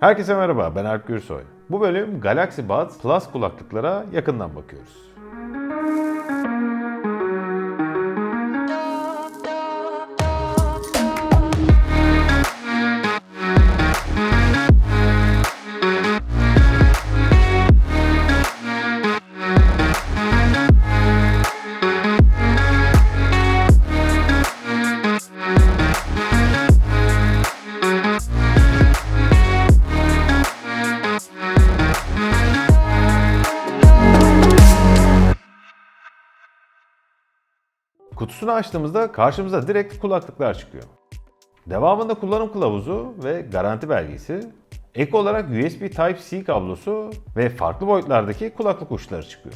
Herkese merhaba, ben Alp Gürsoy. Bu bölüm Galaxy Buds Plus kulaklıklara yakından bakıyoruz. Kutusunu açtığımızda karşımıza direkt kulaklıklar çıkıyor. Devamında kullanım kılavuzu ve garanti belgesi, ek olarak USB Type-C kablosu ve farklı boyutlardaki kulaklık uçları çıkıyor.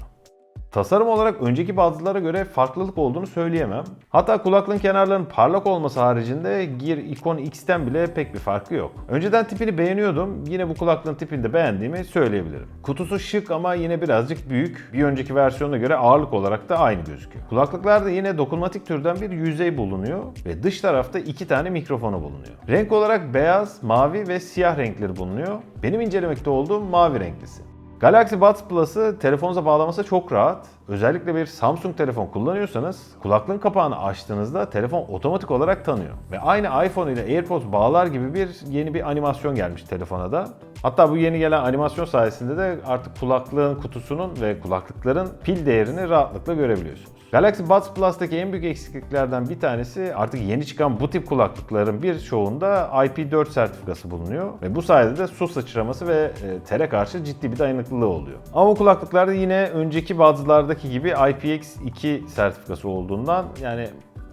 Tasarım olarak önceki bazılara göre farklılık olduğunu söyleyemem. Hatta kulaklığın kenarlarının parlak olması haricinde Gear Icon X'ten bile pek bir farkı yok. Önceden tipini beğeniyordum. Yine bu kulaklığın tipini de beğendiğimi söyleyebilirim. Kutusu şık ama yine birazcık büyük. Bir önceki versiyona göre ağırlık olarak da aynı gözüküyor. Kulaklıklarda yine dokunmatik türden bir yüzey bulunuyor ve dış tarafta iki tane mikrofonu bulunuyor. Renk olarak beyaz, mavi ve siyah renkleri bulunuyor. Benim incelemekte olduğum mavi renklisi. Galaxy Buds Plus'ı telefonunuza bağlaması çok rahat. Özellikle bir Samsung telefon kullanıyorsanız kulaklığın kapağını açtığınızda telefon otomatik olarak tanıyor. Ve aynı iPhone ile AirPods bağlar gibi bir yeni bir animasyon gelmiş telefona da. Hatta bu yeni gelen animasyon sayesinde de artık kulaklığın kutusunun ve kulaklıkların pil değerini rahatlıkla görebiliyorsunuz. Galaxy Buds Plus'taki en büyük eksikliklerden bir tanesi artık yeni çıkan bu tip kulaklıkların birçoğunda IP4 sertifikası bulunuyor ve bu sayede de su sıçraması ve e, tere karşı ciddi bir dayanıklılığı oluyor. Ama bu kulaklıklarda yine önceki Buds'lardaki gibi IPX2 sertifikası olduğundan yani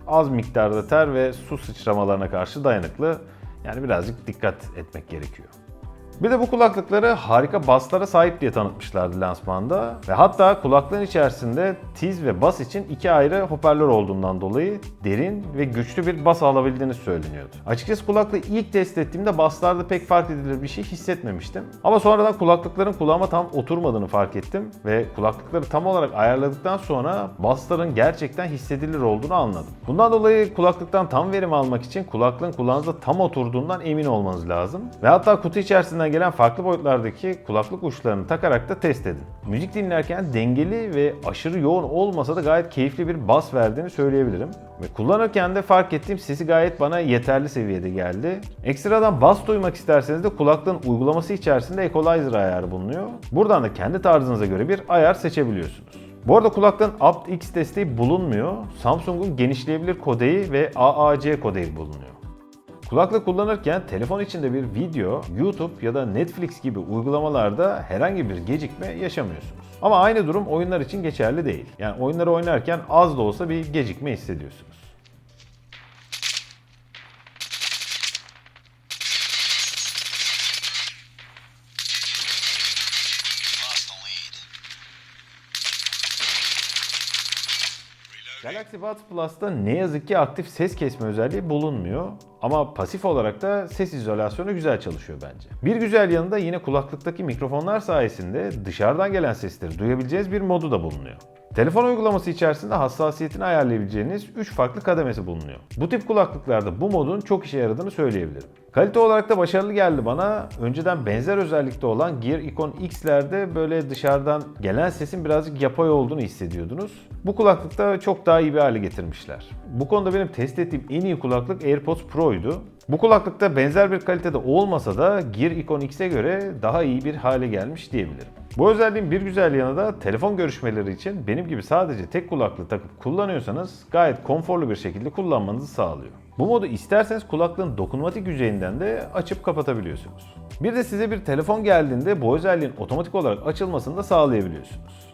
az miktarda ter ve su sıçramalarına karşı dayanıklı. Yani birazcık dikkat etmek gerekiyor. Bir de bu kulaklıkları harika baslara sahip diye tanıtmışlardı lansmanda. Ve hatta kulaklığın içerisinde tiz ve bas için iki ayrı hoparlör olduğundan dolayı derin ve güçlü bir bas alabildiğini söyleniyordu. Açıkçası kulaklığı ilk test ettiğimde baslarda pek fark edilir bir şey hissetmemiştim. Ama sonradan kulaklıkların kulağıma tam oturmadığını fark ettim ve kulaklıkları tam olarak ayarladıktan sonra basların gerçekten hissedilir olduğunu anladım. Bundan dolayı kulaklıktan tam verim almak için kulaklığın kulağınıza tam oturduğundan emin olmanız lazım. Ve hatta kutu içerisinden gelen farklı boyutlardaki kulaklık uçlarını takarak da test edin. Müzik dinlerken dengeli ve aşırı yoğun olmasa da gayet keyifli bir bas verdiğini söyleyebilirim. Ve kullanırken de fark ettiğim sesi gayet bana yeterli seviyede geldi. Ekstradan bas duymak isterseniz de kulaklığın uygulaması içerisinde equalizer ayarı bulunuyor. Buradan da kendi tarzınıza göre bir ayar seçebiliyorsunuz. Bu arada kulaklığın aptX desteği bulunmuyor. Samsung'un genişleyebilir kodeyi ve AAC kodeyi bulunuyor. Kulaklık kullanırken telefon içinde bir video, YouTube ya da Netflix gibi uygulamalarda herhangi bir gecikme yaşamıyorsunuz. Ama aynı durum oyunlar için geçerli değil. Yani oyunları oynarken az da olsa bir gecikme hissediyorsunuz. Galaxy Buds Plus'ta ne yazık ki aktif ses kesme özelliği bulunmuyor. Ama pasif olarak da ses izolasyonu güzel çalışıyor bence. Bir güzel yanı da yine kulaklıktaki mikrofonlar sayesinde dışarıdan gelen sesleri duyabileceğiniz bir modu da bulunuyor. Telefon uygulaması içerisinde hassasiyetini ayarlayabileceğiniz 3 farklı kademesi bulunuyor. Bu tip kulaklıklarda bu modun çok işe yaradığını söyleyebilirim. Kalite olarak da başarılı geldi bana. Önceden benzer özellikte olan Gear Icon X'lerde böyle dışarıdan gelen sesin birazcık yapay olduğunu hissediyordunuz. Bu kulaklıkta çok daha iyi bir hale getirmişler. Bu konuda benim test ettiğim en iyi kulaklık AirPods Pro'ydu. Bu kulaklıkta benzer bir kalitede olmasa da Gear Icon X'e göre daha iyi bir hale gelmiş diyebilirim. Bu özelliğin bir güzel yanı da telefon görüşmeleri için benim gibi sadece tek kulaklığı takıp kullanıyorsanız gayet konforlu bir şekilde kullanmanızı sağlıyor. Bu modu isterseniz kulaklığın dokunmatik yüzeyinden de açıp kapatabiliyorsunuz. Bir de size bir telefon geldiğinde bu özelliğin otomatik olarak açılmasını da sağlayabiliyorsunuz.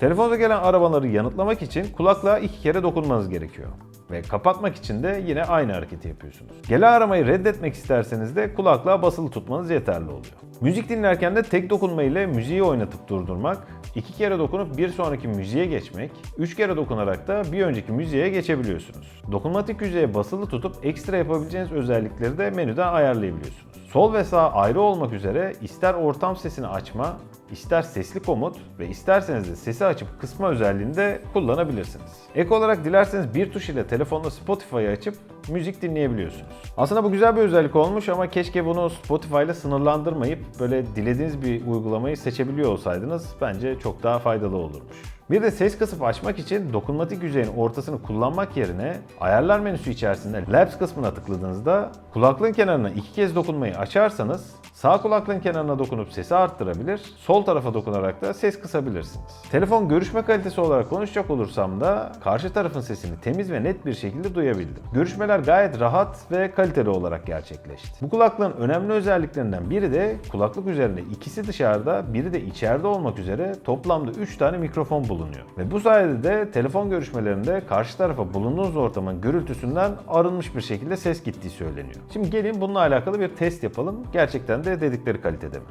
Telefonunuza gelen arabaları yanıtlamak için kulaklığa iki kere dokunmanız gerekiyor. Ve kapatmak için de yine aynı hareketi yapıyorsunuz. Gelen aramayı reddetmek isterseniz de kulaklığa basılı tutmanız yeterli oluyor. Müzik dinlerken de tek dokunma ile müziği oynatıp durdurmak, iki kere dokunup bir sonraki müziğe geçmek, üç kere dokunarak da bir önceki müziğe geçebiliyorsunuz. Dokunmatik yüzeye basılı tutup ekstra yapabileceğiniz özellikleri de menüden ayarlayabiliyorsunuz. Sol ve sağ ayrı olmak üzere ister ortam sesini açma, ister sesli komut ve isterseniz de sesi açıp kısma özelliğini de kullanabilirsiniz. Ek olarak dilerseniz bir tuş ile telefonda Spotify'ı açıp müzik dinleyebiliyorsunuz. Aslında bu güzel bir özellik olmuş ama keşke bunu Spotify ile sınırlandırmayıp böyle dilediğiniz bir uygulamayı seçebiliyor olsaydınız bence çok daha faydalı olurmuş. Bir de ses kısıp açmak için dokunmatik yüzeyin ortasını kullanmak yerine ayarlar menüsü içerisinde Labs kısmına tıkladığınızda kulaklığın kenarına iki kez dokunmayı açarsanız sağ kulaklığın kenarına dokunup sesi arttırabilir, sol tarafa dokunarak da ses kısabilirsiniz. Telefon görüşme kalitesi olarak konuşacak olursam da karşı tarafın sesini temiz ve net bir şekilde duyabildim. Görüşmeler gayet rahat ve kaliteli olarak gerçekleşti. Bu kulaklığın önemli özelliklerinden biri de kulaklık üzerinde ikisi dışarıda, biri de içeride olmak üzere toplamda 3 tane mikrofon bulunuyor. Ve bu sayede de telefon görüşmelerinde karşı tarafa bulunduğunuz ortamın gürültüsünden arınmış bir şekilde ses gittiği söyleniyor. Şimdi gelin bununla alakalı bir test yapalım. Gerçekten dedikleri kalitede mi?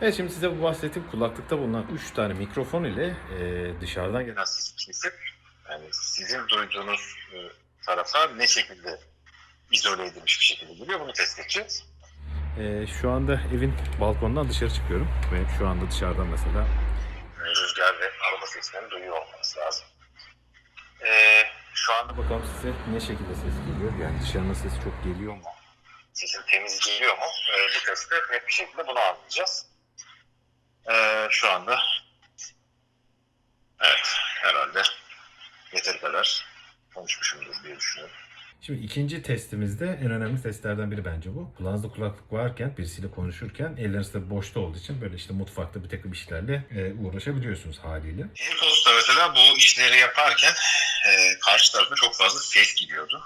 Evet şimdi size bu bahsettiğim kulaklıkta bulunan 3 tane mikrofon ile e, dışarıdan gelen sesi kesip yani sizin duyduğunuz e, tarafa ne şekilde izole edilmiş bir şekilde geliyor bunu test edeceğiz. e, şu anda evin balkonundan dışarı çıkıyorum ve şu anda dışarıdan mesela Rüzgar ve araba seslerini duyuyor olması lazım. E, şu anda bakalım size ne şekilde ses geliyor. Yani dışarının sesi çok geliyor mu? Sesin temiz geliyor mu? E, bu testte net bir şekilde bunu anlayacağız. E, şu anda evet herhalde yeteri kadar konuşmuşumdur diye düşünüyorum. Şimdi ikinci testimizde en önemli testlerden biri bence bu. Kulağınızda kulaklık varken, birisiyle konuşurken elleriniz de boşta olduğu için böyle işte mutfakta bir takım işlerle e, uğraşabiliyorsunuz haliyle. Bizim konusunda mesela bu işleri yaparken e, karşı tarafa çok fazla ses gidiyordu.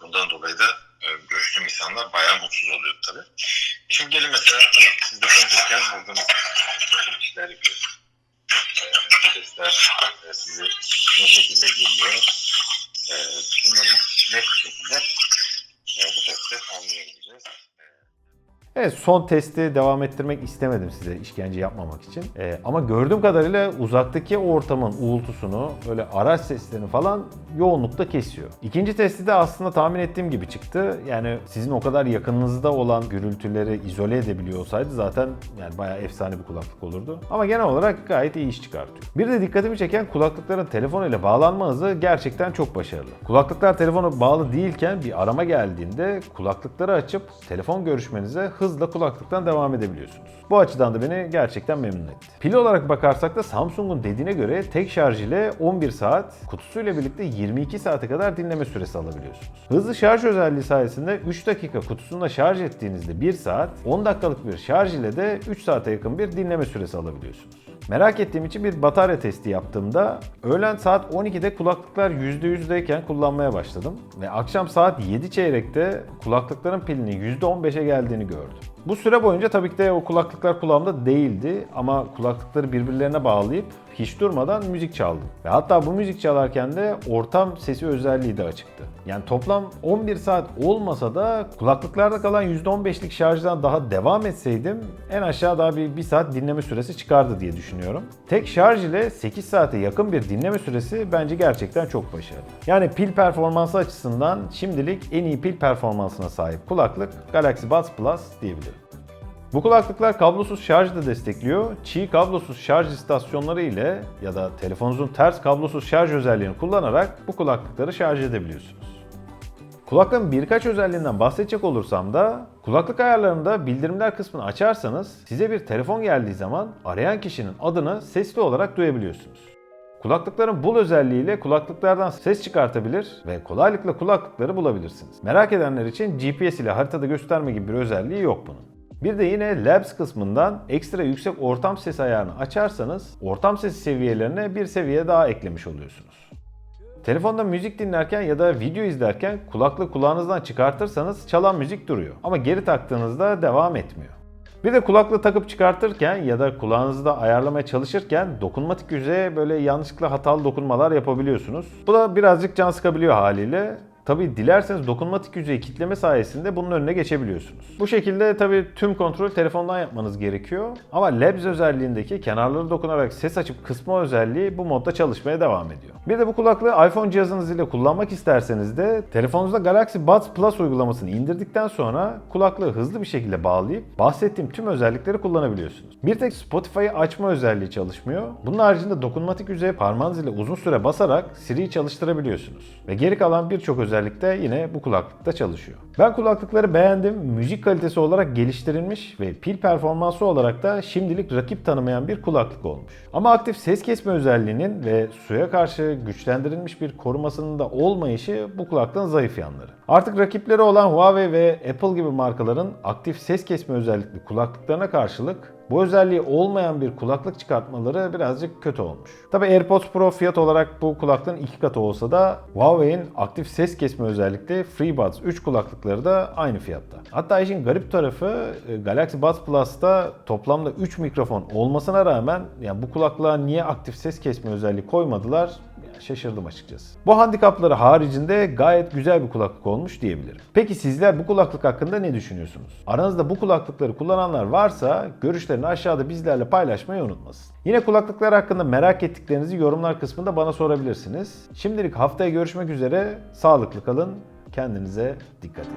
Bundan dolayı da e, görüştüğüm insanlar bayağı mutsuz oluyordu tabii. Şimdi gelin mesela siz de konuşurken burada işler yapıyoruz. E, sesler size ne şekilde geliyor. Evet son testi devam ettirmek istemedim size işkence yapmamak için. Ee, ama gördüğüm kadarıyla uzaktaki ortamın uğultusunu, öyle araç seslerini falan yoğunlukta kesiyor. İkinci testi de aslında tahmin ettiğim gibi çıktı. Yani sizin o kadar yakınınızda olan gürültüleri izole edebiliyor olsaydı zaten yani bayağı efsane bir kulaklık olurdu. Ama genel olarak gayet iyi iş çıkartıyor. Bir de dikkatimi çeken kulaklıkların telefon ile bağlanma hızı gerçekten çok başarılı. Kulaklıklar telefona bağlı değilken bir arama geldiğinde kulaklıkları açıp telefon görüşmenize hızla kulaklıktan devam edebiliyorsunuz. Bu açıdan da beni gerçekten memnun etti. Pil olarak bakarsak da Samsung'un dediğine göre tek şarj ile 11 saat, kutusuyla birlikte 22 saate kadar dinleme süresi alabiliyorsunuz. Hızlı şarj özelliği sayesinde 3 dakika kutusunda şarj ettiğinizde 1 saat, 10 dakikalık bir şarj ile de 3 saate yakın bir dinleme süresi alabiliyorsunuz. Merak ettiğim için bir batarya testi yaptığımda öğlen saat 12'de kulaklıklar %100'deyken kullanmaya başladım ve akşam saat 7 çeyrekte kulaklıkların pilinin %15'e geldiğini gördüm. Bu süre boyunca tabii ki de o kulaklıklar kulağımda değildi ama kulaklıkları birbirlerine bağlayıp hiç durmadan müzik çaldım. Ve hatta bu müzik çalarken de ortam sesi özelliği de açıktı. Yani toplam 11 saat olmasa da kulaklıklarda kalan %15'lik şarjdan daha devam etseydim en aşağı daha bir 1 saat dinleme süresi çıkardı diye düşünüyorum. Tek şarj ile 8 saate yakın bir dinleme süresi bence gerçekten çok başarılı. Yani pil performansı açısından şimdilik en iyi pil performansına sahip kulaklık Galaxy Buds Plus diyebilirim. Bu kulaklıklar kablosuz şarj da destekliyor. Çiğ kablosuz şarj istasyonları ile ya da telefonunuzun ters kablosuz şarj özelliğini kullanarak bu kulaklıkları şarj edebiliyorsunuz. Kulaklığın birkaç özelliğinden bahsedecek olursam da kulaklık ayarlarında bildirimler kısmını açarsanız size bir telefon geldiği zaman arayan kişinin adını sesli olarak duyabiliyorsunuz. Kulaklıkların bul özelliğiyle kulaklıklardan ses çıkartabilir ve kolaylıkla kulaklıkları bulabilirsiniz. Merak edenler için GPS ile haritada gösterme gibi bir özelliği yok bunun. Bir de yine Labs kısmından ekstra yüksek ortam ses ayarını açarsanız ortam sesi seviyelerine bir seviye daha eklemiş oluyorsunuz. Telefonda müzik dinlerken ya da video izlerken kulaklığı kulağınızdan çıkartırsanız çalan müzik duruyor. Ama geri taktığınızda devam etmiyor. Bir de kulaklığı takıp çıkartırken ya da kulağınızda ayarlamaya çalışırken dokunmatik yüzeye böyle yanlışlıkla hatalı dokunmalar yapabiliyorsunuz. Bu da birazcık can sıkabiliyor haliyle. Tabi dilerseniz dokunmatik yüzeyi kitleme sayesinde bunun önüne geçebiliyorsunuz. Bu şekilde tabi tüm kontrol telefondan yapmanız gerekiyor. Ama Labs özelliğindeki kenarları dokunarak ses açıp kısma özelliği bu modda çalışmaya devam ediyor. Bir de bu kulaklığı iPhone cihazınız ile kullanmak isterseniz de telefonunuzda Galaxy Buds Plus uygulamasını indirdikten sonra kulaklığı hızlı bir şekilde bağlayıp bahsettiğim tüm özellikleri kullanabiliyorsunuz. Bir tek Spotify'ı açma özelliği çalışmıyor. Bunun haricinde dokunmatik yüzeye parmağınız ile uzun süre basarak Siri'yi çalıştırabiliyorsunuz. Ve geri kalan birçok özellik de yine bu kulaklıkta çalışıyor. Ben kulaklıkları beğendim. Müzik kalitesi olarak geliştirilmiş ve pil performansı olarak da şimdilik rakip tanımayan bir kulaklık olmuş. Ama aktif ses kesme özelliğinin ve suya karşı güçlendirilmiş bir korumasının da olmayışı bu kulaklığın zayıf yanları. Artık rakipleri olan Huawei ve Apple gibi markaların aktif ses kesme özellikli kulaklıklarına karşılık bu özelliği olmayan bir kulaklık çıkartmaları birazcık kötü olmuş. Tabi AirPods Pro fiyat olarak bu kulaklığın iki katı olsa da Huawei'in aktif ses kesme özellikli FreeBuds 3 kulaklıkları da aynı fiyatta. Hatta işin garip tarafı e, Galaxy Buds Plus'ta toplamda 3 mikrofon olmasına rağmen yani bu kulaklığa niye aktif ses kesme özelliği koymadılar şaşırdım açıkçası. Bu handikapları haricinde gayet güzel bir kulaklık olmuş diyebilirim. Peki sizler bu kulaklık hakkında ne düşünüyorsunuz? Aranızda bu kulaklıkları kullananlar varsa görüşlerini aşağıda bizlerle paylaşmayı unutmasın. Yine kulaklıklar hakkında merak ettiklerinizi yorumlar kısmında bana sorabilirsiniz. Şimdilik haftaya görüşmek üzere. Sağlıklı kalın. Kendinize dikkat edin.